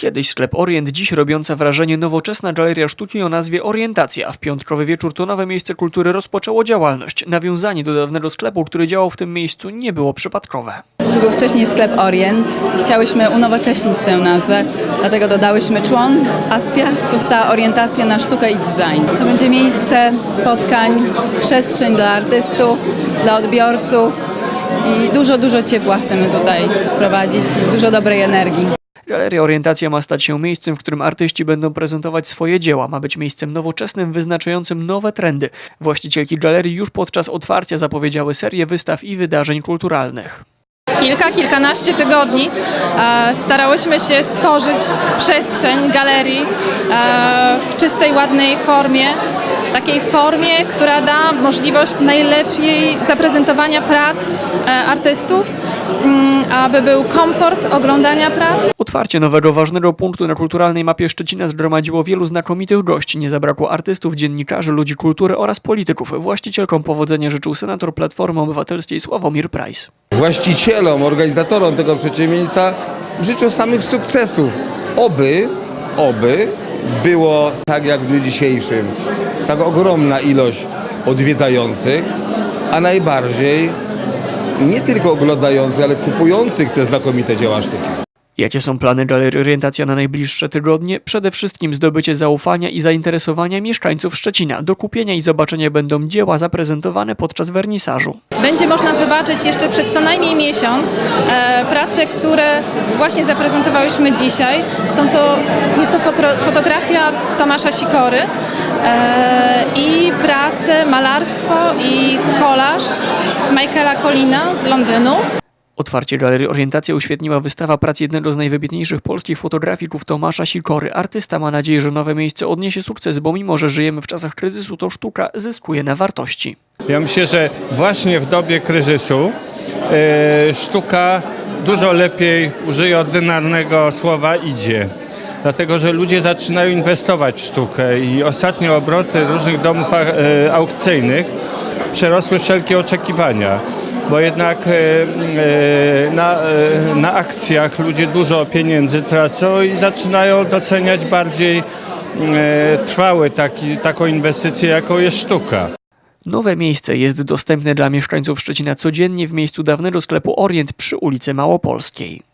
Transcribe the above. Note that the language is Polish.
Kiedyś sklep Orient, dziś robiąca wrażenie nowoczesna galeria sztuki o nazwie Orientacja. A w piątkowy wieczór to nowe miejsce kultury rozpoczęło działalność. Nawiązanie do dawnego sklepu, który działał w tym miejscu, nie było przypadkowe. Tu był wcześniej sklep Orient. Chciałyśmy unowocześnić tę nazwę, dlatego dodałyśmy człon, acja, powstała orientacja na sztukę i design. To będzie miejsce spotkań, przestrzeń dla artystów, dla odbiorców i dużo, dużo ciepła chcemy tutaj wprowadzić i dużo dobrej energii. Galeria Orientacja ma stać się miejscem, w którym artyści będą prezentować swoje dzieła. Ma być miejscem nowoczesnym, wyznaczającym nowe trendy. Właścicielki galerii już podczas otwarcia zapowiedziały serię wystaw i wydarzeń kulturalnych. kilka, kilkanaście tygodni e, starałyśmy się stworzyć przestrzeń galerii e, w czystej, ładnej formie. Takiej formie, która da możliwość najlepiej zaprezentowania prac e, artystów, aby był komfort oglądania prac. Otwarcie nowego ważnego punktu na kulturalnej mapie Szczecina zgromadziło wielu znakomitych gości. Nie zabrakło artystów, dziennikarzy, ludzi kultury oraz polityków. Właścicielkom powodzenia życzył senator Platformy Obywatelskiej Sławomir Price. właścicielom, organizatorom tego przedsięwzięcia życzę samych sukcesów. Oby, oby było tak jak w dniu dzisiejszym, tak ogromna ilość odwiedzających, a najbardziej nie tylko oglądających, ale kupujących te znakomite dzieła sztuki. Jakie są plany Galerii Orientacja na najbliższe tygodnie? Przede wszystkim zdobycie zaufania i zainteresowania mieszkańców Szczecina. Do kupienia i zobaczenia będą dzieła zaprezentowane podczas wernisażu. Będzie można zobaczyć jeszcze przez co najmniej miesiąc e, prace, które właśnie zaprezentowałyśmy dzisiaj. Są to, jest to fotografia Tomasza Sikory e, i prace, malarstwo i kolaż Michaela Collina z Londynu. Otwarcie Galerii Orientacja uświetniła wystawa prac jednego z najwybitniejszych polskich fotografików Tomasza Sikory. Artysta ma nadzieję, że nowe miejsce odniesie sukces, bo mimo, że żyjemy w czasach kryzysu, to sztuka zyskuje na wartości. Ja myślę, że właśnie w dobie kryzysu e, sztuka dużo lepiej, użyję ordynarnego słowa, idzie. Dlatego, że ludzie zaczynają inwestować w sztukę i ostatnie obroty różnych domów e, aukcyjnych przerosły wszelkie oczekiwania. Bo jednak e, e, na, e, na akcjach ludzie dużo pieniędzy tracą i zaczynają doceniać bardziej e, trwały taki, taką inwestycję, jaką jest sztuka. Nowe miejsce jest dostępne dla mieszkańców Szczecina codziennie w miejscu dawnego sklepu Orient przy ulicy Małopolskiej.